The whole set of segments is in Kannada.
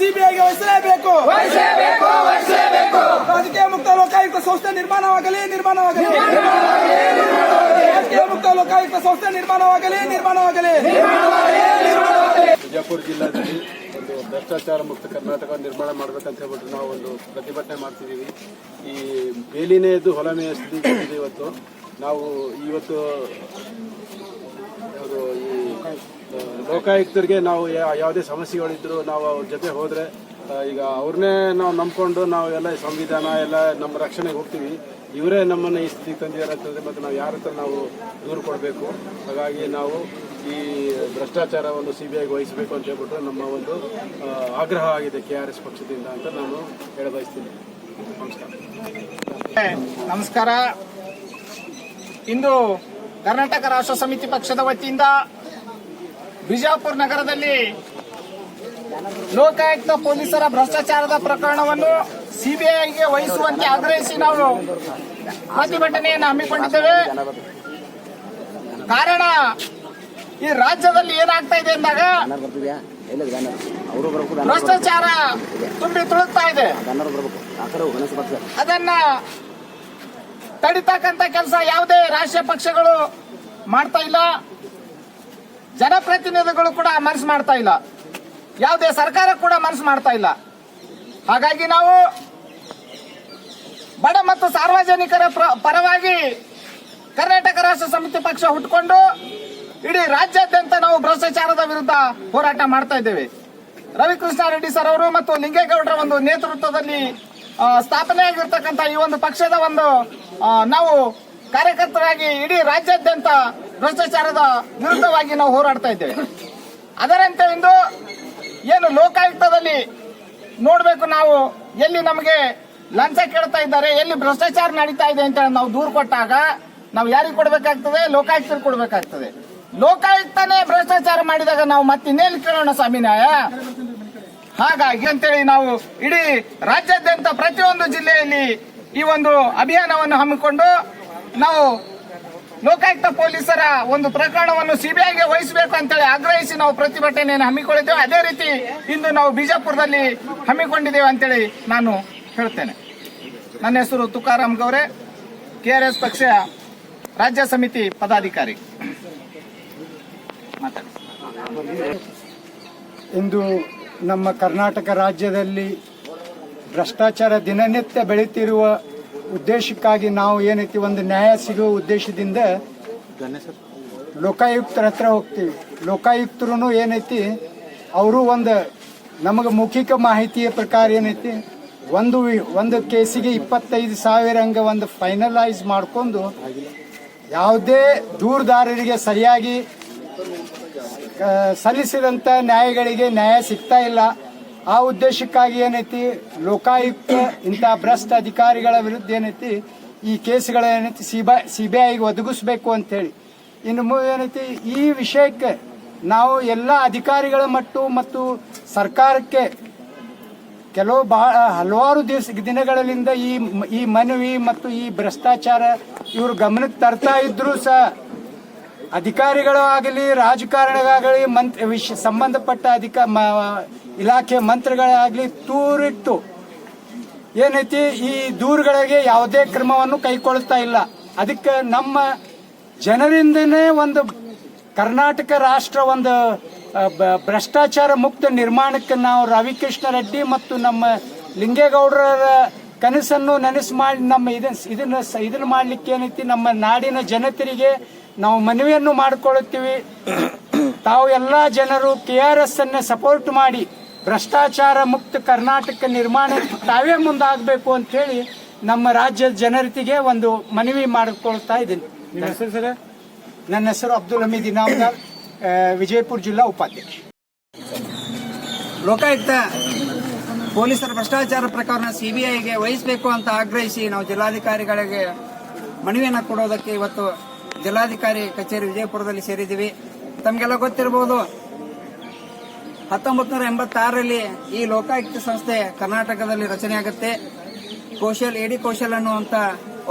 ಸಂಸ್ಥೆಯ ಭ್ರಷ್ಟಾಚಾರವನ್ನು ಸಿಬಿಐಗೆ ವಹಿಸಲೇಬೇಕು ರಾಜಕೀಯ ಮುಕ್ತ ಲೋಕಾಯುಕ್ತ ಸಂಸ್ಥೆ ನಿರ್ಮಾಣವಾಗಲಿ ನಿರ್ಮಾಣವಾಗಲಿ. ರಾಜಕೀಯ ಮುಕ್ತ ಲೋಕಾಯುಕ್ತ ಸಂಸ್ಥೆ ನಿರ್ಮಾಣವಾಗಲಿ ನಿರ್ಮಾಣವಾಗಲಿ. ಬಿಜಾಪುರ ಜಿಲ್ಲಾದಲ್ಲಿ ಒಂದು ಭ್ರಷ್ಟಾಚಾರ ಮುಕ್ತ ಕರ್ನಾಟಕ ನಿರ್ಮಾಣ ಮಾಡ್ಬೇಕಂತ ಹೇಳ್ಬಿಟ್ಟು ನಾವು ಒಂದು ಪ್ರತಿಭಟನೆ ಮಾಡ್ತಿದ್ದೀವಿ. ಈ ಬೇಲಿನೇ ಎದ್ದು ಹೊಲ ಇವತ್ತು. ನಾವು ಇವತ್ತು ಅದು ಈ ಲೋಕಾಯುಕ್ತರಿಗೆ ನಾವು ಯಾವುದೇ ಸಮಸ್ಯೆಗಳಿದ್ರು ನಾವು ಅವ್ರ ಜೊತೆ ಹೋದರೆ ಈಗ ಅವ್ರನ್ನೇ ನಾವು ನಂಬ್ಕೊಂಡು ನಾವು ಎಲ್ಲ ಸಂವಿಧಾನ ಎಲ್ಲ ನಮ್ಮ ರಕ್ಷಣೆಗೆ ಹೋಗ್ತೀವಿ. ಇವರೇ ನಮ್ಮನ್ನು ಈ ಸ್ಥಿತಿ ತಂದಿದ್ದಾರೆ ಮತ್ತು ಮತ್ತೆ ನಾವು ಯಾರ ಹತ್ರ ನಾವು ದೂರು ಕೊಡಬೇಕು? ಹಾಗಾಗಿ ನಾವು ಈ ಭ್ರಷ್ಟಾಚಾರವನ್ನು ಸಿ ಬಿ ಐಗೆ ವಹಿಸಬೇಕು ಅಂತ ಹೇಳ್ಬಿಟ್ಟು ನಮ್ಮ ಒಂದು ಆಗ್ರಹ ಆಗಿದೆ ಕೆ ಆರ್ ಎಸ್ ಪಕ್ಷದಿಂದ ಅಂತ ನಾನು ಹೇಳ ಬಯಸ್ತೀನಿ ನಮಸ್ಕಾರ. ನಮಸ್ಕಾರ. ಇಂದು ಕರ್ನಾಟಕ ರಾಷ್ಟ್ರ ಸಮಿತಿ ಪಕ್ಷದ ವತಿಯಿಂದ ಬಿಜಾಪುರ ನಗರದಲ್ಲಿ ಲೋಕಾಯುಕ್ತ ಪೊಲೀಸರ ಭ್ರಷ್ಟಾಚಾರದ ಪ್ರಕರಣವನ್ನು ಸಿಬಿಐಗೆ ವಹಿಸುವಂತೆ ಆಗ್ರಹಿಸಿ ನಾವು ಪ್ರತಿಭಟನೆಯನ್ನು ಹಮ್ಮಿಕೊಂಡಿದ್ದೇವೆ. ಕಾರಣ, ಈ ರಾಜ್ಯದಲ್ಲಿ ಏನಾಗ್ತಾ ಇದೆ ಅಂದಾಗ ಭ್ರಷ್ಟಾಚಾರ ತುಂಬಿ ತುಳುಕ್ತಾ ಇದೆ. ಅದನ್ನ ತಡಿತಕ್ಕಂತ ಕೆಲಸ ಯಾವುದೇ ರಾಷ್ಟ್ರೀಯ ಪಕ್ಷಗಳು ಮಾಡ್ತಾ ಇಲ್ಲ. ಜನಪ್ರತಿನಿಧಿಗಳು ಕೂಡ ಮನಸ್ಸು ಮಾಡ್ತಾ ಇಲ್ಲ. ಯಾವುದೇ ಸರ್ಕಾರ ಕೂಡ ಮನಸ್ಸು ಮಾಡ್ತಾ ಇಲ್ಲ. ಹಾಗಾಗಿ ನಾವು ಬಡ ಮತ್ತು ಸಾರ್ವಜನಿಕರ ಪ್ರ- ಪರವಾಗಿ ಕರ್ನಾಟಕ ರಾಷ್ಟ್ರ ಸಮಿತಿ ಪಕ್ಷ ಹುಟ್ಟುಕೊಂಡು ಇಡೀ ರಾಜ್ಯಾದ್ಯಂತ ನಾವು ಭ್ರಷ್ಟಾಚಾರದ ವಿರುದ್ಧ ಹೋರಾಟ ಮಾಡ್ತಾ ಇದ್ದೇವೆ. ರವಿಕೃಷ್ಣ ರೆಡ್ಡಿ ಸರ್ ಅವರು ಮತ್ತು ಲಿಂಗೇಗೌಡರ ಒಂದು ನೇತೃತ್ವದಲ್ಲಿ ಆ, ಸ್ಥಾಪನೆಯಾಗಿರ್ತಕ್ಕಂಥ ಈ ಒಂದು ಪಕ್ಷದ ಒಂದು ನಾವು ಕಾರ್ಯಕರ್ತರಾಗಿ ಇಡೀ ರಾಜ್ಯಾದ್ಯಂತ ಭ್ರಷ್ಟಾಚಾರದ ವಿರುದ್ಧವಾಗಿ ನಾವು ಹೋರಾಡ್ತಾ ಇದ್ದೇವೆ. ಅದರಂತೆ ಇಂದು ಏನು ಲೋಕಾಯುಕ್ತದಲ್ಲಿ ನೋಡಬೇಕು ನಾವು ಎಲ್ಲಿ ನಮಗೆ ಲಂಚ ಕೇಳ್ತಾ ಇದ್ದಾರೆ ಎಲ್ಲಿ ಭ್ರಷ್ಟಾಚಾರ ನಡೀತಾ ಇದೆ ಅಂತ ನಾವು ದೂರು ಕೊಟ್ಟಾಗ ನಾವು ಯಾರಿಗೆ ಕೊಡಬೇಕಾಗ್ತದೆ? ಲೋಕಾಯುಕ್ತರು ಕೊಡಬೇಕಾಗ್ತದೆ. ಲೋಕಾಯುಕ್ತನೇ ಭ್ರಷ್ಟಾಚಾರ ಮಾಡಿದಾಗ ನಾವು ಮತ್ತೆ ಕೇಳೋಣ ಸ್ವಾಮಿ ನ್ಯಾಯ ಹಾಗಾಗಿ ಅಂತೇಳಿ ನಾವು ಇಡೀ ರಾಜ್ಯಾದ್ಯಂತ ಪ್ರತಿಯೊಂದು ಜಿಲ್ಲೆಯಲ್ಲಿ ಈ ಒಂದು ಅಭಿಯಾನವನ್ನು ಹಮ್ಮಿಕೊಂಡು ನಾವು ಲೋಕಾಯುಕ್ತ ಪೊಲೀಸರ ಒಂದು ಪ್ರಕರಣವನ್ನು ಸಿಬಿಐಗೆ ವಹಿಸಬೇಕು ಅಂತೇಳಿ ಆಗ್ರಹಿಸಿ ನಾವು ಪ್ರತಿಭಟನೆಯನ್ನು ಹಮ್ಮಿಕೊಂಡಿದ್ದೇವೆ ಅದೇ ರೀತಿ ಇಂದು ನಾವು ಬಿಜಾಪುರದಲ್ಲಿ ಹಮ್ಮಿಕೊಂಡಿದ್ದೇವೆ ಅಂತೇಳಿ ನಾನು ಹೇಳ್ತೇನೆ. ನನ್ನ ಹೆಸರು ತುಕಾರಾಮ್ ಗೌರೆ ಕೆಆರ್ಎಸ್ ಪಕ್ಷ ರಾಜ್ಯ ಸಮಿತಿ ಪದಾಧಿಕಾರಿ. ಇಂದು ನಮ್ಮ ಕರ್ನಾಟಕ ರಾಜ್ಯದಲ್ಲಿ ಭ್ರಷ್ಟಾಚಾರ ದಿನನಿತ್ಯ ಬೆಳೀತಿರುವ ಉದ್ದೇಶಕ್ಕಾಗಿ ನಾವು ಏನೈತಿ ಒಂದು ನ್ಯಾಯ ಸಿಗುವ ಉದ್ದೇಶದಿಂದ ಲೋಕಾಯುಕ್ತರ ಹತ್ರ ಹೋಗ್ತೀವಿ. ಲೋಕಾಯುಕ್ತರು ಏನೈತಿ, ಅವರು ಒಂದು ನಮಗೆ ಮೌಖಿಕ ಮಾಹಿತಿಯ ಪ್ರಕಾರ ಏನೈತಿ, ಒಂದು ಒಂದು ಕೇಸಿಗೆ ಇಪ್ಪತ್ತೈದು ಸಾವಿರ ಹಂಗೆ ಒಂದು ಫೈನಲೈಸ್ ಮಾಡಿಕೊಂಡು, ಯಾವುದೇ ದೂರದಾರರಿಗೆ ಸರಿಯಾಗಿ ಆ, ಸಲ್ಲಿಸಿದಂತ ನ್ಯಾಯಗಳಿಗೆ ನ್ಯಾಯ ಸಿಗ್ತಾ ಇಲ್ಲ. ಆ ಉದ್ದೇಶಕ್ಕಾಗಿ ಏನೈತಿ? ಲೋಕಾಯುಕ್ತ ಇಂಥ ಭ್ರಷ್ಟ ಅಧಿಕಾರಿಗಳ ವಿರುದ್ಧ ಏನೈತಿ? ಈ ಕೇಸ್ಗಳ ಏನೈತಿ? ಸಿಬಿ ಸಿಬಿಐಗೆ ಒದಗಿಸ್ಬೇಕು ಅಂತೇಳಿ. ಇನ್ನು ಮು- ಏನೈತಿ? ಈ ವಿಷಯಕ್ಕೆ ನಾವು ಎಲ್ಲ ಅಧಿಕಾರಿಗಳ ಮಟ್ಟು ಮತ್ತು ಸರ್ಕಾರಕ್ಕೆ ಕೆಲವು ಬಹಳ ಹಲವಾರು ದಿವಸ ದಿನಗಳಿಂದ ಈ ಈ ಮನವಿ ಮತ್ತು ಈ ಭ್ರಷ್ಟಾಚಾರ ಇವರು ಗಮನಕ್ಕೆ ತರ್ತಾ ಇದ್ರು ಸಹ ಅಧಿಕಾರಿಗಳು ಆಗಲಿ ರಾಜಕಾರಣಿಗಾಗಲಿ ಮಂತ್ ವಿಷ ಸಂಬಂಧಪಟ್ಟ ಅಧಿಕ ಇಲಾಖೆ ಮಂತ್ರಿಗಳಾಗಲಿ ತೂರಿಟ್ಟು ಏನೈತಿ ಈ ದೂರುಗಳಿಗೆ ಯಾವುದೇ ಕ್ರಮವನ್ನು ಕೈಗೊಳ್ತಾ ಇಲ್ಲ. ಅದಕ್ಕೆ ನಮ್ಮ ಜನರಿಂದನೇ ಒಂದು ಕರ್ನಾಟಕ ರಾಷ್ಟ್ರ ಒಂದು ಭ್ರಷ್ಟಾಚಾರ ಮುಕ್ತ ನಿರ್ಮಾಣಕ್ಕೆ ನಾವು ರವಿಕೃಷ್ಣ ರೆಡ್ಡಿ ಮತ್ತು ನಮ್ಮ ಲಿಂಗೇಗೌಡರ ಕನಸನ್ನು ನನಸು ಮಾಡಿ, ನಮ್ಮ ಇದನ್ನ ಇದನ್ನ ಇದನ್ನ ಮಾಡ್ಲಿಕ್ಕೆ ಏನೈತಿ ನಮ್ಮ ನಾಡಿನ ಜನತೆಗೆ ನಾವು ಮನವಿಯನ್ನು ಮಾಡಿಕೊಳ್ಳುತ್ತೀವಿ. ತಾವು ಎಲ್ಲ ಜನರು ಕೆ ಆರ್ ಎಸ್ ಅನ್ನ ಸಪೋರ್ಟ್ ಮಾಡಿ ಭ್ರಷ್ಟಾಚಾರ ಮುಕ್ತ ಕರ್ನಾಟಕ ನಿರ್ಮಾಣಕ್ಕೆ ತಾವೇ ಮುಂದಾಗಬೇಕು ಅಂತ ಹೇಳಿ ನಮ್ಮ ರಾಜ್ಯದ ಜನರಿಗೆ ಒಂದು ಮನವಿ ಮಾಡಿಕೊಳ್ತಾ ಇದ್ದೀನಿ. ನನ್ನ ಹೆಸರು ಅಬ್ದುಲ್ ಹಮೀದ್ ಇನಾಮ್ದಾರ್ ವಿಜಯಪುರ ಜಿಲ್ಲಾ ಉಪಾಧ್ಯಕ್ಷ. ಲೋಕಾಯುಕ್ತ ಪೊಲೀಸರ ಭ್ರಷ್ಟಾಚಾರ ಪ್ರಕರಣ ಸಿಬಿಐಗೆ ವಹಿಸಬೇಕು ಅಂತ ಆಗ್ರಹಿಸಿ ನಾವು ಜಿಲ್ಲಾಧಿಕಾರಿಗಳಿಗೆ ಮನವಿಯನ್ನು ಕೊಡೋದಕ್ಕೆ ಇವತ್ತು ಜಿಲ್ಲಾಧಿಕಾರಿ ಕಚೇರಿ ವಿಜಯಪುರದಲ್ಲಿ ಸೇರಿದ್ದೀವಿ. ತಮಗೆಲ್ಲ ಗೊತ್ತಿರಬಹುದು ಹತ್ತೊಂಬತ್ತು ನೂರ ಎಂಬತ್ತಾರರಲ್ಲಿ ಈ ಲೋಕಾಯುಕ್ತ ಸಂಸ್ಥೆ ಕರ್ನಾಟಕದಲ್ಲಿ ರಚನೆ ಆಗುತ್ತೆ. ಕೌಶಲ್ ಎಡಿ ಕೌಶಲ್ ಅನ್ನುವಂತ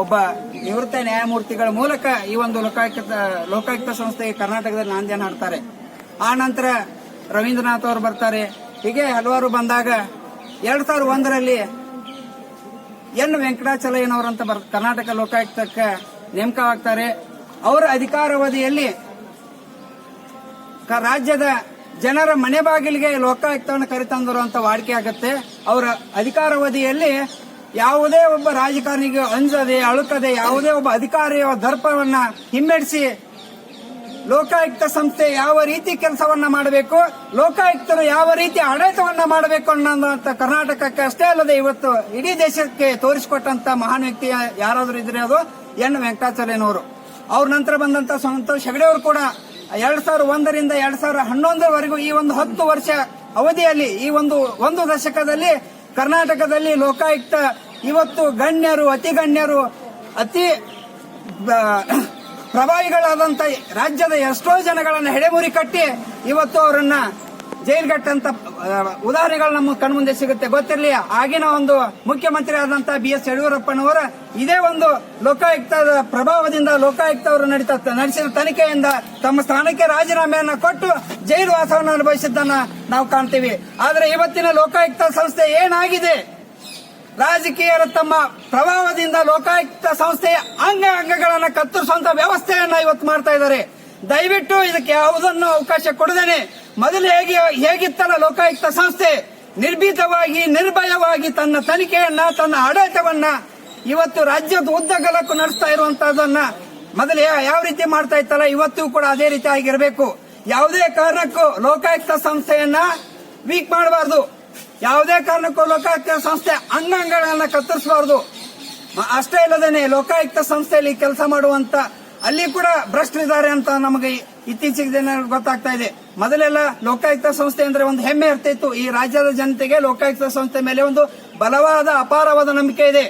ಒಬ್ಬ ನಿವೃತ್ತ ನ್ಯಾಯಮೂರ್ತಿಗಳ ಮೂಲಕ ಈ ಒಂದು ಲೋಕಾಯುಕ್ತ ಲೋಕಾಯುಕ್ತ ಸಂಸ್ಥೆಗೆ ಕರ್ನಾಟಕದಲ್ಲಿ ನಾಂದಿಯನ್ನು ಹಾಡ್ತಾರೆ. ಆ ನಂತರ ರವೀಂದ್ರನಾಥ್ ಅವರು ಬರ್ತಾರೆ. ಹೀಗೆ ಹಲವಾರು ಬಂದಾಗ ಎರಡ್ ಸಾವಿರದ ಒಂದರಲ್ಲಿ ಎನ್ ವೆಂಕಟಾಚಲಯ್ಯನವರಂತ ಕರ್ನಾಟಕ ಲೋಕಾಯುಕ್ತಕ್ಕೆ ನೇಮಕವಾಗ್ತಾರೆ. ಅವರ ಅಧಿಕಾರಾವಧಿಯಲ್ಲಿ ರಾಜ್ಯದ ಜನರ ಮನೆ ಬಾಗಿಲಿಗೆ ಲೋಕಾಯುಕ್ತವನ್ನು ಕರೆತಂದಿರುವಂತ ವಾಡಿಕೆ ಆಗುತ್ತೆ. ಅವರ ಅಧಿಕಾರಾವಧಿಯಲ್ಲಿ ಯಾವುದೇ ಒಬ್ಬ ರಾಜಕಾರಣಿಗೆ ಅಂಜದೆ, ಅಳುಕದೆ, ಯಾವುದೇ ಒಬ್ಬ ಅಧಿಕಾರಿಯ ದರ್ಪವನ್ನ ಹಿಮ್ಮೆಡಿಸಿ ಲೋಕಾಯುಕ್ತ ಸಂಸ್ಥೆ ಯಾವ ರೀತಿ ಕೆಲಸವನ್ನ ಮಾಡಬೇಕು, ಲೋಕಾಯುಕ್ತರು ಯಾವ ರೀತಿ ಆಡಳಿತವನ್ನ ಮಾಡಬೇಕು ಅನ್ನೋದಂತ ಕರ್ನಾಟಕಕ್ಕೆ ಅಷ್ಟೇ ಅಲ್ಲದೆ ಇವತ್ತು ಇಡೀ ದೇಶಕ್ಕೆ ತೋರಿಸಿಕೊಟ್ಟಂತ ಮಹಾನ್ ವ್ಯಕ್ತಿ ಯಾರಾದರೂ ಇದ್ರೆ ಅದು ಎನ್ ವೆಂಕಟಾಚಲಯ್ಯನವರು ಅವ್ರ ನಂತರ ಬಂದಂತ ಸಂತೋಷ್ ಹೆಗಡೆ ಅವರು ಕೂಡ ಎರಡ್ ಸಾವಿರದ ಒಂದರಿಂದ ಎರಡ್ ಸಾವಿರದ ಹನ್ನೊಂದರವರೆಗೂ ಈ ಒಂದು ಹತ್ತು ವರ್ಷ ಅವಧಿಯಲ್ಲಿ, ಈ ಒಂದು ಒಂದು ದಶಕದಲ್ಲಿ ಕರ್ನಾಟಕದಲ್ಲಿ ಲೋಕಾಯುಕ್ತ ಇವತ್ತು ಗಣ್ಯರು, ಅತಿ ಗಣ್ಯರು, ಅತಿ ಪ್ರಭಾವಿಗಳಾದಂತ ರಾಜ್ಯದ ಎಷ್ಟೋ ಜನಗಳನ್ನ ಹೆಡೆಮುರಿ ಕಟ್ಟಿ ಇವತ್ತು ಅವರನ್ನ ಜೈಲ್ಗಟ್ಟಂತ ಉದಾಹರಣೆಗಳು ನಮ್ಮ ಕಣ್ಮುಂದೆ ಸಿಗುತ್ತೆ. ಗೊತ್ತಿರಲಿ ಆಗಿನ ಒಂದು ಮುಖ್ಯಮಂತ್ರಿ ಆದಂತಹ ಬಿ ಎಸ್ ಯಡಿಯೂರಪ್ಪನವರ ಇದೇ ಒಂದು ಲೋಕಾಯುಕ್ತದ ಪ್ರಭಾವದಿಂದ ಲೋಕಾಯುಕ್ತ ಅವರು ನಡೀತಾ ನಡೆಸಿದ ತನಿಖೆಯಿಂದ ತಮ್ಮ ಸ್ಥಾನಕ್ಕೆ ರಾಜೀನಾಮೆಯನ್ನ ಕೊಟ್ಟು ಜೈಲು ವಾಸವನ್ನು ಅನುಭವಿಸಿದ್ದನ್ನ ನಾವು ಕಾಣ್ತೀವಿ. ಆದ್ರೆ ಇವತ್ತಿನ ಲೋಕಾಯುಕ್ತ ಸಂಸ್ಥೆ ಏನಾಗಿದೆ? ರಾಜಕೀಯರ ತಮ್ಮ ಪ್ರಭಾವದಿಂದ ಲೋಕಾಯುಕ್ತ ಸಂಸ್ಥೆಯ ಅಂಗ ಅಂಗಗಳನ್ನ ಕತ್ತರಿಸುವಂತ ವ್ಯವಸ್ಥೆಯನ್ನ ಇವತ್ತು ಮಾಡ್ತಾ ಇದ್ದಾರೆ. ದಯವಿಟ್ಟು ಇದಕ್ಕೆ ಯಾವುದನ್ನು ಅವಕಾಶ ಕೊಡದೇನೆ. ಮೊದಲು ಹೇಗೆ, ಹೇಗಿತ್ತಲ್ಲ ಲೋಕಾಯುಕ್ತ ಸಂಸ್ಥೆ? ನಿರ್ಭೀತವಾಗಿ, ನಿರ್ಭಯವಾಗಿ ತನ್ನ ತನಿಖೆಯನ್ನ, ತನ್ನ ಆಡಳಿತವನ್ನ ಇವತ್ತು ರಾಜ್ಯದ ಉದ್ದಗಲಕ್ಕೂ ನಡೆಸ್ತಾ ಇರುವಂತಹದನ್ನ ಮೊದಲು ಯಾವ ರೀತಿ ಮಾಡ್ತಾ ಇತ್ತಲ್ಲ, ಇವತ್ತು ಕೂಡ ಅದೇ ರೀತಿ ಆಗಿರಬೇಕು. ಯಾವುದೇ ಕಾರಣಕ್ಕೂ ಲೋಕಾಯುಕ್ತ ಸಂಸ್ಥೆಯನ್ನ ವೀಕ್ ಮಾಡಬಾರದು. ಯಾವುದೇ ಕಾರಣಕ್ಕೂ ಲೋಕಾಯುಕ್ತ ಸಂಸ್ಥೆ ಅಂಗಾಂಗಗಳನ್ನ ಕತ್ತರಿಸಬಾರದು. ಅಷ್ಟೇ ಇಲ್ಲದೇನೆ ಲೋಕಾಯುಕ್ತ ಸಂಸ್ಥೆಯಲ್ಲಿ ಕೆಲಸ ಮಾಡುವಂತ ಅಲ್ಲಿ ಕೂಡ ಭ್ರಷ್ಟರಿದ್ದಾರೆ ಅಂತ ನಮಗೆ ಇತ್ತೀಚೆಗೆ ದಿನ ಗೊತ್ತಾಗ್ತಾ ಇದೆ. ಮೊದಲೆಲ್ಲ ಲೋಕಾಯುಕ್ತ ಸಂಸ್ಥೆ ಅಂದ್ರೆ ಒಂದು ಹೆಮ್ಮೆ ಇರ್ತಿತ್ತು. ಈ ರಾಜ್ಯದ ಜನತೆಗೆ ಲೋಕಾಯುಕ್ತ ಸಂಸ್ಥೆ ಮೇಲೆ ಒಂದು ಬಲವಾದ ಅಪಾರವಾದ ನಂಬಿಕೆ ಇದೆ.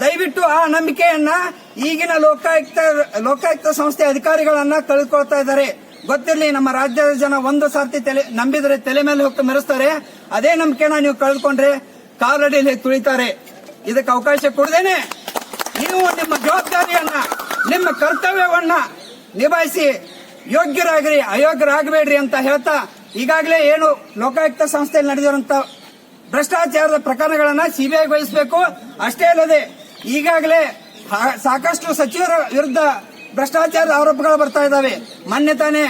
ದಯವಿಟ್ಟು ಆ ನಂಬಿಕೆಯನ್ನ ಈಗಿನ ಲೋಕಾಯುಕ್ತ ಲೋಕಾಯುಕ್ತ ಸಂಸ್ಥೆ ಅಧಿಕಾರಿಗಳನ್ನ ಕಳೆದುಕೊಳ್ತಾ ಇದ್ದಾರೆ. ಗೊತ್ತಿರಲಿ, ನಮ್ಮ ರಾಜ್ಯದ ಜನ ಒಂದು ಸಾರ್ತಿ ತಲೆ, ನಂಬಿದ್ರೆ ತಲೆ ಮೇಲೆ ಹೋಗ್ತಾ ಮೆರೆಸ್ತಾರೆ. ಅದೇ ನಂಬಿಕೆನ ನೀವು ಕಳೆದುಕೊಂಡ್ರೆ ಕಾಲಡಿಯಲ್ಲಿ ತುಳಿತಾರೆ. ಇದಕ್ಕೆ ಅವಕಾಶ ಕೊಡದೇನೆ. ನೀವು ನಿಮ್ಮ ಜವಾಬ್ದಾರಿಯನ್ನ ನಿಮ್ಮ ಕರ್ತವ್ಯವನ್ನ ನಿಭಾಯಿಸಿ ಯೋಗ್ಯರಾಗ್ರಿ, ಅಯೋಗ್ಯರಾಗಬೇಡ್ರಿ ಅಂತ ಹೇಳ್ತಾ ಈಗಾಗಲೇ ಏನು ಲೋಕಾಯುಕ್ತ ಸಂಸ್ಥೆಯಲ್ಲಿ ನಡೆದಿರುವಂತ ಭ್ರಷ್ಟಾಚಾರದ ಪ್ರಕರಣಗಳನ್ನ ಸಿಬಿಐ ವಹಿಸಬೇಕು. ಅಷ್ಟೇ ಅಲ್ಲದೆ ಈಗಾಗಲೇ ಸಾಕಷ್ಟು ಸಚಿವರ ವಿರುದ್ಧ ಭ್ರಷ್ಟಾಚಾರದ ಆರೋಪಗಳು ಬರ್ತಾ ಇದ್ದಾವೆ. ಮೊನ್ನೆ ತಾನೇ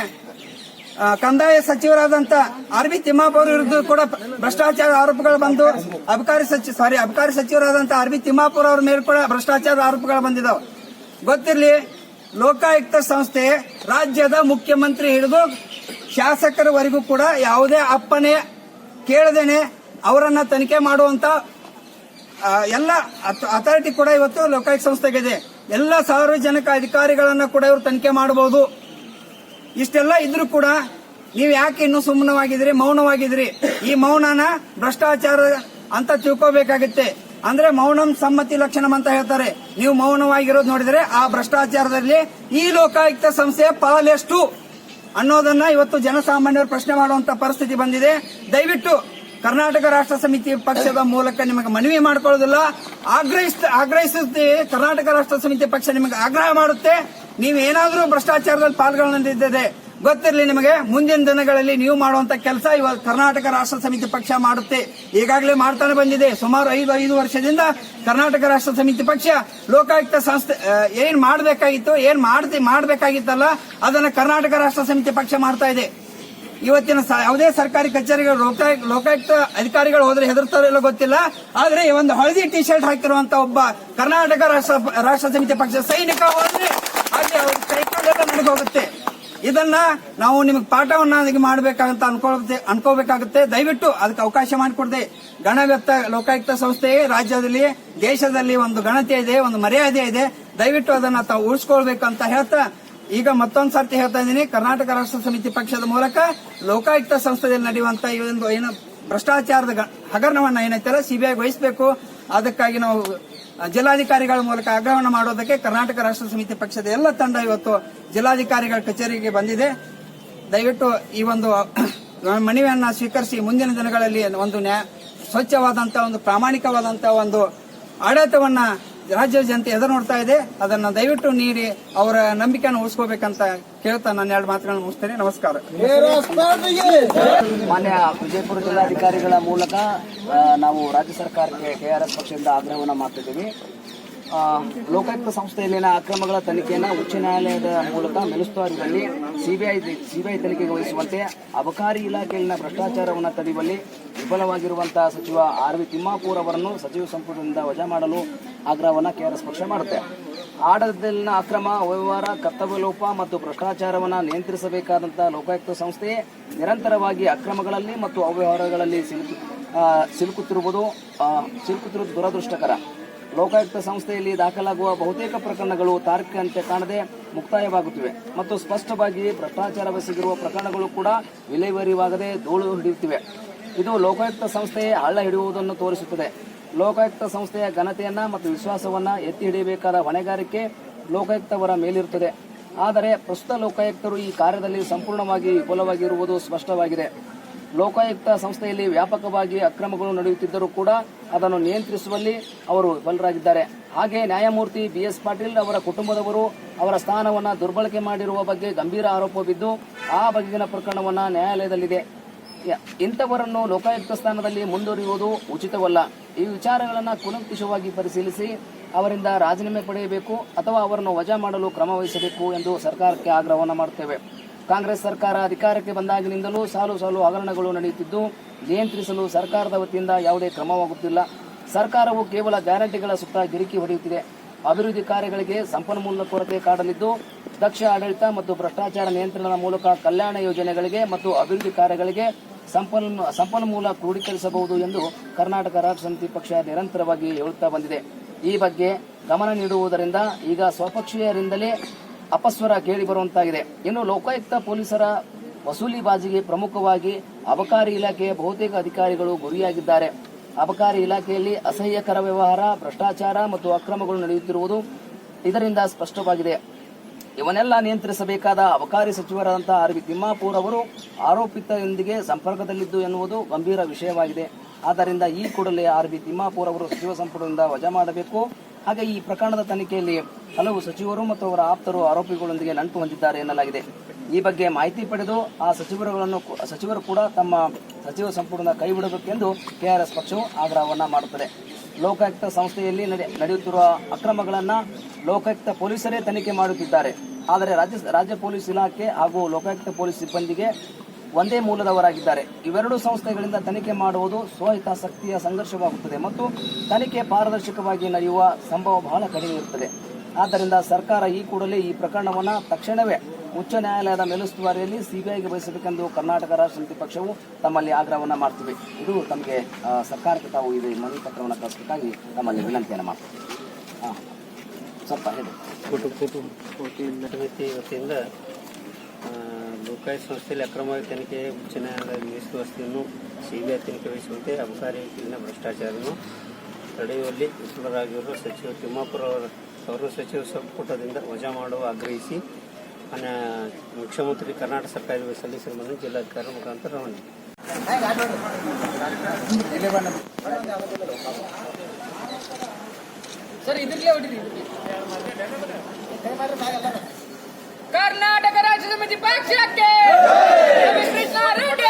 ಕಂದಾಯ ಸಚಿವರಾದಂತ ಆರ್ ಬಿ ಅವರ ವಿರುದ್ಧ ಕೂಡ ಭ್ರಷ್ಟಾಚಾರ ಆರೋಪಗಳು ಬಂದು ಅಬಕಾರಿ ಸಚಿವ ಸಾರಿ ಅಬಕಾರಿ ಸಚಿವರಾದಂತ ಆರ್ ಬಿ ತಿಮ್ಮಾಪುರ ಅವ್ರ ಮೇಲೆ ಕೂಡ ಭ್ರಷ್ಟಾಚಾರದ ಆರೋಪಗಳು ಬಂದಿದ್ದಾವೆ ಗೊತ್ತಿರಲಿ, ಲೋಕಾಯುಕ್ತ ಸಂಸ್ಥೆ ರಾಜ್ಯದ ಮುಖ್ಯಮಂತ್ರಿ ಹಿಡಿದು ಶಾಸಕರವರೆಗೂ ಕೂಡ ಯಾವುದೇ ಅಪ್ಪನೆ ಕೇಳದೇನೆ ಅವರನ್ನ ತನಿಖೆ ಮಾಡುವಂತ ಎಲ್ಲ ಅಥಾರಿಟಿ ಕೂಡ ಇವತ್ತು ಲೋಕಾಯುಕ್ತ ಸಂಸ್ಥೆಗಿದೆ ಎಲ್ಲ ಸಾರ್ವಜನಿಕ ಅಧಿಕಾರಿಗಳನ್ನ ಕೂಡ ಇವರು ತನಿಖೆ ಮಾಡಬಹುದು. ಇಷ್ಟೆಲ್ಲ ಇದ್ರೂ ಕೂಡ ನೀವು ಯಾಕೆ ಇನ್ನು ಸುಮ್ಮನವಾಗಿದ್ರಿ ಮೌನವಾಗಿದ್ರಿ ಈ ಮೌನನ ಭ್ರಷ್ಟಾಚಾರ ಅಂತ ತಿಳ್ಕೋಬೇಕಾಗುತ್ತೆ. ಅಂದ್ರೆ ಮೌನಂ ಸಮ್ಮತಿ ಲಕ್ಷಣಂ ಅಂತ ಹೇಳ್ತಾರೆ. ನೀವು ಮೌನವಾಗಿರೋದು ನೋಡಿದ್ರೆ ಆ ಭ್ರಷ್ಟಾಚಾರದಲ್ಲಿ ಈ ಲೋಕಾಯುಕ್ತ ಸಂಸ್ಥೆಯ ಪಾಲೆಷ್ಟು ಅನ್ನೋದನ್ನ ಇವತ್ತು ಜನಸಾಮಾನ್ಯರು ಪ್ರಶ್ನೆ ಮಾಡುವಂತ ಪರಿಸ್ಥಿತಿ ಬಂದಿದೆ. ದಯವಿಟ್ಟು ಕರ್ನಾಟಕ ರಾಷ್ಟ್ರ ಸಮಿತಿ ಪಕ್ಷದ ಮೂಲಕ ನಿಮಗೆ ಮನವಿ ಮಾಡಿಕೊಳ್ಳೋದಿಲ್ಲ. ಆಗ್ರಹಿಸ್ ಆಗ್ರಹಿಸುತ್ತೆ. ಕರ್ನಾಟಕ ರಾಷ್ಟ್ರ ಸಮಿತಿ ಪಕ್ಷ ನಿಮಗೆ ಆಗ್ರಹ ಮಾಡುತ್ತೆ. ನೀವೇನಾದರೂ ಭ್ರಷ್ಟಾಚಾರದಲ್ಲಿ ಪಾಲ್ಗೊಳ್ಳಿದ್ದರೆ ಗೊತ್ತಿರಲಿ ನಿಮಗೆ, ಮುಂದಿನ ದಿನಗಳಲ್ಲಿ ನೀವು ಮಾಡುವಂತ ಕೆಲಸ ಇವಾಗ ಕರ್ನಾಟಕ ರಾಷ್ಟ್ರ ಸಮಿತಿ ಪಕ್ಷ ಮಾಡುತ್ತೆ. ಈಗಾಗಲೇ ಮಾಡ್ತಾನೆ ಬಂದಿದೆ. ಸುಮಾರು ಐದು ಐದು ವರ್ಷದಿಂದ ಕರ್ನಾಟಕ ರಾಷ್ಟ್ರ ಸಮಿತಿ ಪಕ್ಷ, ಲೋಕಾಯುಕ್ತ ಸಂಸ್ಥೆ ಏನ್ ಮಾಡಬೇಕಾಗಿತ್ತು, ಏನ್ ಮಾಡ್ತಿ, ಮಾಡಬೇಕಾಗಿತ್ತಲ್ಲ, ಅದನ್ನ ಕರ್ನಾಟಕ ರಾಷ್ಟ್ರ ಸಮಿತಿ ಪಕ್ಷ ಮಾಡ್ತಾ ಇದೆ. ಇವತ್ತಿನ ಯಾವುದೇ ಸರ್ಕಾರಿ ಕಚೇರಿಗಳು ಲೋಕಾಯುಕ್ತ ಲೋಕಾಯುಕ್ತ ಅಧಿಕಾರಿಗಳು ಹೋದ್ರೆ ಹೆದರ್ತಾರೋ ಇಲ್ಲ ಗೊತ್ತಿಲ್ಲ. ಆದ್ರೆ ಒಂದು ಹಳದಿ ಟಿ ಶರ್ಟ್ ಹಾಕಿರುವಂತ ಒಬ್ಬ ಕರ್ನಾಟಕ ರಾಷ್ಟ್ರ ರಾಷ್ಟ್ರ ಸಮಿತಿ ಪಕ್ಷ ಸೈನಿಕ ಹೋದ್ರೆ ಹಾಗೆ ಅವ್ರ ಕೈಕಾಲೆಲ್ಲ ನಡೆದೋಗುತ್ತೆ ಇದನ್ನ ನಾವು ನಿಮಗೆ ಪಾಠವನ್ನ ಮಾಡಬೇಕಂತ ಅನ್ಕೊಳ್ತೆ ಅನ್ಕೋಬೇಕಾಗುತ್ತೆ ದಯವಿಟ್ಟು ಅದಕ್ಕೆ ಅವಕಾಶ ಮಾಡಿಕೊಡದೆ. ಗಣವ್ಯಕ್ತ ಲೋಕಾಯುಕ್ತ ಸಂಸ್ಥೆ ರಾಜ್ಯದಲ್ಲಿ, ದೇಶದಲ್ಲಿ ಒಂದು ಗಣತೆ ಇದೆ, ಒಂದು ಮರ್ಯಾದೆ ಇದೆ. ದಯವಿಟ್ಟು ಅದನ್ನ ತಾವು ಉಳಿಸ್ಕೊಳ್ಬೇಕು ಅಂತ ಹೇಳ್ತಾ ಈಗ ಮತ್ತೊಂದು ಸರ್ತಿ ಹೇಳ್ತಾ ಇದ್ದೀನಿ. ಕರ್ನಾಟಕ ರಾಷ್ಟ್ರ ಸಮಿತಿ ಪಕ್ಷದ ಮೂಲಕ ಲೋಕಾಯುಕ್ತ ಸಂಸ್ಥೆಯಲ್ಲಿ ನಡೆಯುವಂತ ಏನು ಭ್ರಷ್ಟಾಚಾರದ ಹಗರಣವನ್ನ ಏನೈತಲ್ಲ ಸಿಬಿಐ ವಹಿಸಬೇಕು. ಅದಕ್ಕಾಗಿ ನಾವು ಜಿಲ್ಲಾಧಿಕಾರಿಗಳ ಮೂಲಕ ಆಗ್ರಹಣ ಮಾಡೋದಕ್ಕೆ ಕರ್ನಾಟಕ ರಾಷ್ಟ್ರ ಸಮಿತಿ ಪಕ್ಷದ ಎಲ್ಲ ತಂಡ ಇವತ್ತು ಜಿಲ್ಲಾಧಿಕಾರಿಗಳ ಕಚೇರಿಗೆ ಬಂದಿದೆ. ದಯವಿಟ್ಟು ಈ ಒಂದು ಮನವಿಯನ್ನ ಸ್ವೀಕರಿಸಿ ಮುಂದಿನ ದಿನಗಳಲ್ಲಿ ಒಂದು ನ್ಯಾ ಸ್ವಚ್ಛವಾದಂತಹ ಒಂದು ಪ್ರಾಮಾಣಿಕವಾದಂತಹ ಒಂದು ಆಡಳಿತವನ್ನ ರಾಜ್ಯ ಜನತೆ ಎದುರು ನೋಡ್ತಾ ಇದೆ. ಅದನ್ನ ದಯವಿಟ್ಟು ನೀಡಿ ಅವರ ನಂಬಿಕೆಯನ್ನು ಉಳಿಸ್ಕೋಬೇಕಂತ ಕೇಳ್ತಾ ನಾನು ಎರಡು ಮಾತುಗಳನ್ನು ಮುಗಿಸ್ತೇನೆ. ನಮಸ್ಕಾರ. ಮಾನ್ಯ ವಿಜಯಪುರ ಜಿಲ್ಲಾಧಿಕಾರಿಗಳ ಮೂಲಕ ನಾವು ರಾಜ್ಯ ಸರ್ಕಾರಕ್ಕೆ ಕೆಆರ್ಎಸ್ ಪಕ್ಷದಿಂದ ಆಗ್ರಹವನ್ನು ಮಾಡ್ತಿದ್ದೀವಿ. ಲೋಕಾಯುಕ್ತ ಸಂಸ್ಥೆಯಲ್ಲಿನ ಅಕ್ರಮಗಳ ತನಿಖೆಯನ್ನು ಉಚ್ಚ ನ್ಯಾಯಾಲಯದ ಮೂಲಕ ಮೆಲುಸ್ತುವಾರಿಯಲ್ಲಿ ಸಿಬಿಐ ಸಿಬಿಐ ತನಿಖೆಗೆ ವಹಿಸುವಂತೆ ಅಬಕಾರಿ ಇಲಾಖೆಯಲ್ಲಿನ ಭ್ರಷ್ಟಾಚಾರವನ್ನು ತಡೆಯುವಲ್ಲಿ ವಿಫಲವಾಗಿರುವಂತಹ ಸಚಿವ ಆರ್ ವಿ ತಿಮ್ಮಾಪೂರ್ ಅವರನ್ನು ಸಚಿವ ಸಂಪುಟದಿಂದ ವಜಾ ಮಾಡಲು ಆಗ್ರಹವನ್ನು ಕೆಆರ್ಎಸ್ ಪಕ್ಷ ಮಾಡುತ್ತೆ. ಆಡಳಿತದಲ್ಲಿನ ಅಕ್ರಮ, ಅವ್ಯವಹಾರ ಕರ್ತವ್ಯ ಲೋಪ ಮತ್ತು ಭ್ರಷ್ಟಾಚಾರವನ್ನು ನಿಯಂತ್ರಿಸಬೇಕಾದಂತಹ ಲೋಕಾಯುಕ್ತ ಸಂಸ್ಥೆ ನಿರಂತರವಾಗಿ ಅಕ್ರಮಗಳಲ್ಲಿ ಮತ್ತು ಅವ್ಯವಹಾರಗಳಲ್ಲಿ ಸಿಲುಕು ಸಿಲುಕುತ್ತಿರುವುದು ಸಿಲುಕುತ್ತಿರುವುದು ದುರದೃಷ್ಟಕರ. ಲೋಕಾಯುಕ್ತ ಸಂಸ್ಥೆಯಲ್ಲಿ ದಾಖಲಾಗುವ ಬಹುತೇಕ ಪ್ರಕರಣಗಳು ತಾರ್ಕಿಕ ಕಾಣದೆ ಮುಕ್ತಾಯವಾಗುತ್ತಿವೆ. ಮತ್ತು ಸ್ಪಷ್ಟವಾಗಿ ಭ್ರಷ್ಟಾಚಾರವೆಸಗಿರುವ ಪ್ರಕರಣಗಳು ಕೂಡ ವಿಲೇವಾರಿವಾಗದೆ ಧೂಳು ಹಿಡಿಯುತ್ತಿವೆ. ಇದು ಲೋಕಾಯುಕ್ತ ಸಂಸ್ಥೆಯೇ ಹಳ್ಳ ಹಿಡಿಯುವುದನ್ನು ತೋರಿಸುತ್ತದೆ. ಲೋಕಾಯುಕ್ತ ಸಂಸ್ಥೆಯ ಘನತೆಯನ್ನ ಮತ್ತು ವಿಶ್ವಾಸವನ್ನ ಎತ್ತಿ ಹಿಡಿಯಬೇಕಾದ ಹೊಣೆಗಾರಿಕೆ ಲೋಕಾಯುಕ್ತವರ ಮೇಲಿರುತ್ತದೆ. ಆದರೆ ಪ್ರಸ್ತುತ ಲೋಕಾಯುಕ್ತರು ಈ ಕಾರ್ಯದಲ್ಲಿ ಸಂಪೂರ್ಣವಾಗಿ ವಿಫಲವಾಗಿರುವುದು ಸ್ಪಷ್ಟವಾಗಿದೆ. ಲೋಕಾಯುಕ್ತ ಸಂಸ್ಥೆಯಲ್ಲಿ ವ್ಯಾಪಕವಾಗಿ ಅಕ್ರಮಗಳು ನಡೆಯುತ್ತಿದ್ದರೂ ಕೂಡ ಅದನ್ನು ನಿಯಂತ್ರಿಸುವಲ್ಲಿ ಅವರು ವಿಫಲರಾಗಿದ್ದಾರೆ ಹಾಗೆ ನ್ಯಾಯಮೂರ್ತಿ ಬಿ ಎಸ್ ಪಾಟೀಲ್ ಅವರ ಕುಟುಂಬದವರು ಅವರ ಸ್ಥಾನವನ್ನು ದುರ್ಬಳಕೆ ಮಾಡಿರುವ ಬಗ್ಗೆ ಗಂಭೀರ ಆರೋಪವಿದ್ದು, ಆ ಬಗೆಗಿನ ಪ್ರಕರಣವನ್ನು ನ್ಯಾಯಾಲಯದಲ್ಲಿದೆ. ಇಂಥವರನ್ನು ಲೋಕಾಯುಕ್ತ ಸ್ಥಾನದಲ್ಲಿ ಮುಂದುವರಿಯುವುದು ಉಚಿತವಲ್ಲ. ಈ ವಿಚಾರಗಳನ್ನು ಕುಲಂಕುಷವಾಗಿ ಪರಿಶೀಲಿಸಿ ಅವರಿಂದ ರಾಜೀನಾಮೆ ಪಡೆಯಬೇಕು ಅಥವಾ ಅವರನ್ನು ವಜಾ ಮಾಡಲು ಕ್ರಮ ವಹಿಸಬೇಕು ಎಂದು ಸರ್ಕಾರಕ್ಕೆ ಆಗ್ರಹವನ್ನು ಮಾಡುತ್ತೇವೆ. ಕಾಂಗ್ರೆಸ್ ಸರ್ಕಾರ ಅಧಿಕಾರಕ್ಕೆ ಬಂದಾಗಿನಿಂದಲೂ ಸಾಲು ಸಾಲು ಹಗರಣಗಳು ನಡೆಯುತ್ತಿದ್ದು, ನಿಯಂತ್ರಿಸಲು ಸರ್ಕಾರದ ವತಿಯಿಂದ ಯಾವುದೇ ಕ್ರಮವಾಗುತ್ತಿಲ್ಲ. ಸರ್ಕಾರವು ಕೇವಲ ಗ್ಯಾರಂಟಿಗಳ ಸುತ್ತ ಗಿರಿಕಿ ಹೊಡೆಯುತ್ತಿದೆ. ಅಭಿವೃದ್ಧಿ ಕಾರ್ಯಗಳಿಗೆ ಸಂಪನ್ಮೂಲ ಕೊರತೆ ಕಾಡಲಿದ್ದು, ದಕ್ಷ ಆಡಳಿತ ಮತ್ತು ಭ್ರಷ್ಟಾಚಾರ ನಿಯಂತ್ರಣದ ಮೂಲಕ ಕಲ್ಯಾಣ ಯೋಜನೆಗಳಿಗೆ ಮತ್ತು ಅಭಿವೃದ್ಧಿ ಕಾರ್ಯಗಳಿಗೆ ಸಂಪನ್ಮೂ, ಸಂಪನ್ಮೂಲ ಕ್ರೋಢೀಕರಿಸಬಹುದು ಎಂದು ಕರ್ನಾಟಕ ರಾಜ್ಯ ಸಮಿತಿ ಪಕ್ಷ ನಿರಂತರವಾಗಿ ಹೇಳುತ್ತಾ ಬಂದಿದೆ. ಈ ಬಗ್ಗೆ ಗಮನ ನೀಡುವುದರಿಂದ ಈಗ ಸ್ವಪಕ್ಷೀಯರಿಂದಲೇ ಅಪಸ್ವರ ಕೇಳಿ ಬರುವಂತಾಗಿದೆ. ಇನ್ನು ಲೋಕಾಯುಕ್ತ ಪೊಲೀಸರ ವಸೂಲಿ ಬಾಜಿಗೆ ಪ್ರಮುಖವಾಗಿ ಅಬಕಾರಿ ಇಲಾಖೆಯ ಬಹುತೇಕ ಅಧಿಕಾರಿಗಳು ಗುರಿಯಾಗಿದ್ದಾರೆ. ಅಬಕಾರಿ ಇಲಾಖೆಯಲ್ಲಿ ಅಸಹ್ಯಕರ ವ್ಯವಹಾರ, ಭ್ರಷ್ಟಾಚಾರ ಮತ್ತು ಅಕ್ರಮಗಳು ನಡೆಯುತ್ತಿರುವುದು ಇದರಿಂದ ಸ್ಪಷ್ಟವಾಗಿದೆ. ಇವನ್ನೆಲ್ಲ ನಿಯಂತ್ರಿಸಬೇಕಾದ ಅಬಕಾರಿ ಸಚಿವರಾದಂತಹ ಆರ್ ವಿ ತಿಮ್ಮಾಪೂರ್ ಅವರು ಆರೋಪಿತರೊಂದಿಗೆ ಸಂಪರ್ಕದಲ್ಲಿದ್ದು ಎನ್ನುವುದು ಗಂಭೀರ ವಿಷಯವಾಗಿದೆ. ಆದ್ದರಿಂದ ಈ ಕೂಡಲೇ ಆರ್ ಬಿ ತಿಮ್ಮಾಪೂರ್ ಅವರು ಸಚಿವ ಸಂಪುಟದಿಂದ ವಜಾ ಮಾಡಬೇಕು. ಹಾಗೆ ಈ ಪ್ರಕರಣದ ತನಿಖೆಯಲ್ಲಿ ಹಲವು ಸಚಿವರು ಮತ್ತು ಅವರ ಆಪ್ತರು ಆರೋಪಿಗಳೊಂದಿಗೆ ನಂಟು ಹೊಂದಿದ್ದಾರೆ ಎನ್ನಲಾಗಿದೆ. ಈ ಬಗ್ಗೆ ಮಾಹಿತಿ ಪಡೆದು ಆ ಸಚಿವರುಗಳನ್ನು ಸಚಿವರು ಕೂಡ ತಮ್ಮ ಸಚಿವ ಸಂಪುಟದ ಕೈಬಿಡಬೇಕೆಂದು ಕೆಆರ್ಎಸ್ ಪಕ್ಷವು ಆಗ್ರಹವನ್ನ ಮಾಡುತ್ತದೆ. ಲೋಕಾಯುಕ್ತ ಸಂಸ್ಥೆಯಲ್ಲಿ ನಡೆ- ನಡೆಯುತ್ತಿರುವ ಅಕ್ರಮಗಳನ್ನು ಲೋಕಾಯುಕ್ತ ಪೊಲೀಸರೇ ತನಿಖೆ ಮಾಡುತ್ತಿದ್ದಾರೆ. ಆದರೆ ರಾಜ್ಯ ರಾಜ್ಯ ಪೊಲೀಸ್ ಇಲಾಖೆ ಹಾಗೂ ಲೋಕಾಯುಕ್ತ ಪೊಲೀಸ್ ಸಿಬ್ಬಂದಿಗೆ ಒಂದೇ ಮೂಲದವರಾಗಿದ್ದಾರೆ. ಇವೆರಡು ಸಂಸ್ಥೆಗಳಿಂದ ತನಿಖೆ ಮಾಡುವುದು ಸ್ವಹಿತಾಸಕ್ತಿಯ ಸಂಘರ್ಷವಾಗುತ್ತದೆ ಮತ್ತು ತನಿಖೆ ಪಾರದರ್ಶಕವಾಗಿ ನಡೆಯುವ ಸಂಭವ ಬಹಳ ಕಡಿಮೆ ಇರುತ್ತದೆ. ಆದ್ದರಿಂದ ಸರ್ಕಾರ ಈ ಕೂಡಲೇ ಈ ಪ್ರಕರಣವನ್ನು ತಕ್ಷಣವೇ ಉಚ್ಚ ನ್ಯಾಯಾಲಯದ ಮೇಲುಸ್ತುವಾರಿಯಲ್ಲಿ ಸಿಬಿಐಗೆ ವಹಿಸಬೇಕೆಂದು ಕರ್ನಾಟಕ ರಾಷ್ಟ್ರ ಪಕ್ಷವು ತಮ್ಮಲ್ಲಿ ಆಗ್ರಹವನ್ನು ಮಾಡ್ತೀವಿ. ಇದು ತಮಗೆ ಸರ್ಕಾರಕ್ಕೆ ತಾವು ಇದು ಮನವಿ ಪತ್ರವನ್ನು ಕಳಿಸಬೇಕಾಗಿ ತಮ್ಮಲ್ಲಿ ವಿನಂತಿಯನ್ನು ಮಾಡ್ತೀವಿ. ಸ್ವಲ್ಪ ಹೇಳಿ. ವತಿಯಿಂದ ಲೋಕಾಯುಕ್ತ ಸಂಸ್ಥೆಯಲ್ಲಿ ಅಕ್ರಮವಾಗಿ ತನಿಖೆ ನ್ಯಾಯಾಲಯದ ಮೀಸಲುವಸ್ತಿಯನ್ನು ಸಿಬಿಐ ತನಿಖೆ ವಹಿಸುವಂತೆ ಅಬಕಾರಿ ಇಲ್ಲಿನ ಭ್ರಷ್ಟಾಚಾರವನ್ನು ತಡೆಯುವಲ್ಲಿ ವಿಫಲರಾಗಿರುವ ಸಚಿವ ತಿಮ್ಮಾಪುರ ಅವರ ಸರ್ವ ಸಚಿವ ಸಂಪುಟದಿಂದ ವಜಾ ಮಾಡುವ ಆಗ್ರಹಿಸಿ ಮಾನ್ಯ ಮುಖ್ಯಮಂತ್ರಿ ಕರ್ನಾಟಕ ಸರ್ಕಾರಕ್ಕೆ ಸಲ್ಲಿಸಿರುವುದನ್ನು ಜಿಲ್ಲಾಧಿಕಾರಿ ಮುಖಾಂತರ ರವಾನೆ. ಕರ್ನಾಟಕ ರಾಜ್ಯ ಸಮಿತಿ ಪಕ್ಷಕ್ಕೆ ರವಿಕೃಷ್ಣ ರೆಡ್ಡಿ